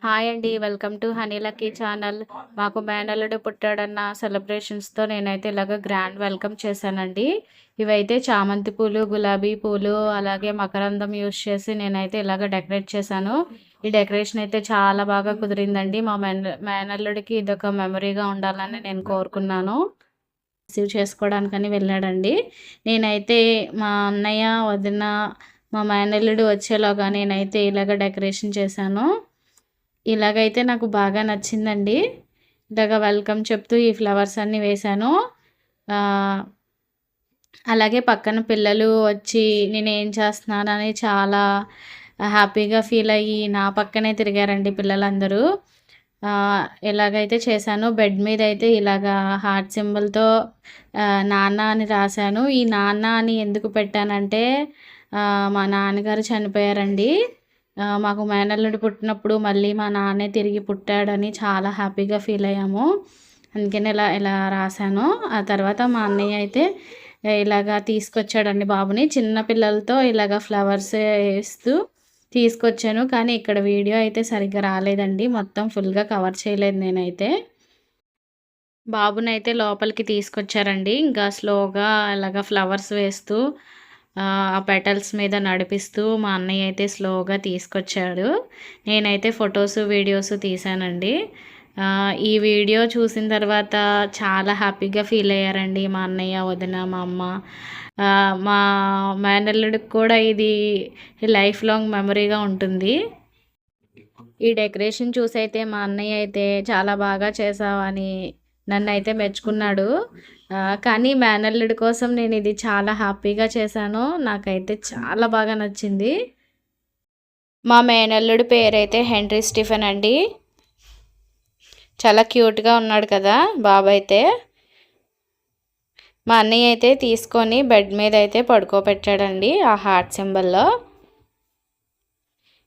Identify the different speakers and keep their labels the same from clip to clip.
Speaker 1: Hi అండి welcome to honey lucky channel. మాకు మేనల్లుడు పుట్టాడన్న సెలబ్రేషన్స్తో నేనైతే ఇలాగ గ్రాండ్ వెల్కమ్ చేశానండి. ఇవైతే చామంతి పూలు గులాబీ పూలు అలాగే మకరందం యూస్ చేసి నేనైతే ఇలాగ డెకరేట్ చేశాను. ఈ డెకరేషన్ అయితే చాలా బాగా కుదిరిందండి. మా మేనల్లుడికి ఇదొక మెమరీగా ఉండాలని నేను కోరుకున్నాను. రిసీవ్ చేసుకోవడానికని వెళ్ళాడండి. నేనైతే మా అన్నయ్య వదిన మా మేనల్లుడు వచ్చేలాగా నేనైతే ఇలాగ డెకరేషన్ చేశాను. ఇలాగైతే నాకు బాగా నచ్చిందండి. ఇలాగ వెల్కమ్ చెప్తూ ఈ ఫ్లవర్స్ అన్నీ వేశాను. అలాగే పక్కన పిల్లలు వచ్చి నేను ఏం చేస్తున్నానని చాలా హ్యాపీగా ఫీల్ అయ్యి నా పక్కనే తిరిగారండి పిల్లలందరూ. ఎలాగైతే చేశాను. బెడ్ మీద అయితే ఇలాగా హార్ట్ సింబల్తో నాన్న అని రాశాను. ఈ నాన్న అని ఎందుకు పెట్టానంటే మా నాన్నగారు చనిపోయారండి. మాకు మేనల్లుడు పుట్టినప్పుడు మళ్ళీ మా నాన్నే తిరిగి పుట్టాడని చాలా హ్యాపీగా ఫీల్ అయ్యాము. అందుకని ఇలా ఇలా రాశాను. ఆ తర్వాత మా అన్నయ్య అయితే ఇలాగా తీసుకొచ్చాడండి బాబుని. చిన్న పిల్లలతో ఇలాగ ఫ్లవర్స్ వేస్తూ తీసుకొచ్చాను. కానీ ఇక్కడ వీడియో అయితే సరిగ్గా రాలేదండి. మొత్తం ఫుల్గా కవర్ చేయలేదు నేనైతే. బాబునైతే లోపలికి తీసుకొచ్చారండి. ఇంకా స్లోగా ఇలాగ ఫ్లవర్స్ వేస్తూ ఆ పెటల్స్ మీద నడిపిస్తూ మా అన్నయ్య అయితే స్లోగా తీసుకొచ్చాడు. నేనైతే ఫొటోస్ వీడియోస్ తీశానండి. ఈ వీడియో చూసిన తర్వాత చాలా హ్యాపీగా ఫీల్ అయ్యారండి మా అన్నయ్య వదిన మా అమ్మ. మా మేనల్లుడికి కూడా ఇది లైఫ్ లాంగ్ మెమరీగా ఉంటుంది. ఈ డెకరేషన్ చూసైతే మా అన్నయ్య అయితే చాలా బాగా చేసావని నన్ను అయితే మెచ్చుకున్నాడు. కానీ మేనల్లుడి కోసం నేను ఇది చాలా హ్యాపీగా చేశాను. నాకైతే చాలా బాగా నచ్చింది. మా మేనల్లుడి పేరైతే హెన్రీ స్టిఫెన్ అండి. చాలా క్యూట్గా ఉన్నాడు కదా బాబు అయితే మా అన్నయ్య అయితే తీసుకొని బెడ్ మీద అయితే పడుకోబెట్టాడండి ఆ హార్ట్ సింబల్లో.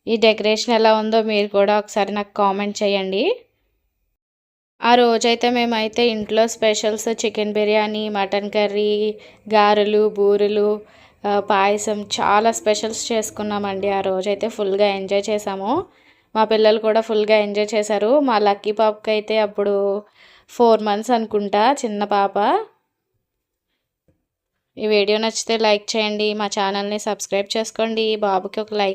Speaker 1: ఈ డెకరేషన్ ఎలా ఉందో మీరు కూడా ఒకసారి నాకు కామెంట్ చేయండి. ఆ రోజైతే మేమైతే ఇంట్లో specials chicken biryani mutton curry గారెలు బూరెలు పాయసం చాలా స్పెషల్స్ చేసుకున్నామండి. ఆ రోజైతే ఫుల్గా ఎంజాయ్ చేసాము. మా పిల్లలు కూడా ఫుల్గా ఎంజాయ్ చేశారు. మా లక్కీ పాపకి అయితే అప్పుడు ఫోర్ మంత్స్ అనుకుంటా చిన్న పాప. ఈ వీడియో నచ్చితే లైక్ చేయండి మా ఛానల్ని సబ్స్క్రైబ్ చేసుకోండి. బాబుకి ఒక లైక్